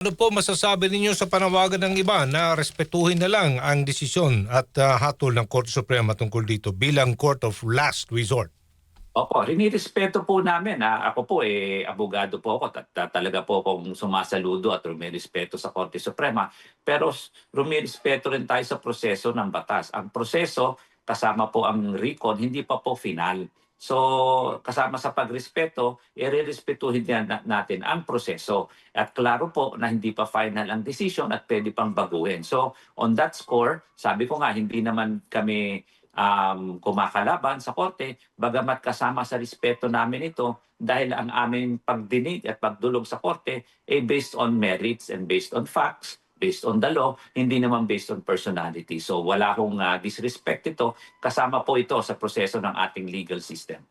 Ano po masasabi ninyo sa panawagan ng iba na respetuhin na lang ang desisyon at ah, hatol ng Korte Suprema tungkol dito bilang court of last resort? Opo, rinirespeto po namin. Ha? Ako po, eh, abogado po ako. At talaga po akong sumasaludo at rumirespeto sa Korte Suprema. Pero rumirespeto rin tayo sa proseso ng batas. Ang proseso, kasama po ang recon, hindi pa po final. So, kasama sa pagrespeto, i-respetuhin din na- natin ang proseso. At klaro po na hindi pa final ang decision at pwede pang baguhin. So, on that score, sabi ko nga, hindi naman kami um, kumakalaban sa korte, bagamat kasama sa respeto namin ito dahil ang aming pagdinig at pagdulog sa korte ay based on merits and based on facts, based on the law, hindi naman based on personality. So wala hong ah, disrespect ito, kasama po ito sa proseso ng ating legal system.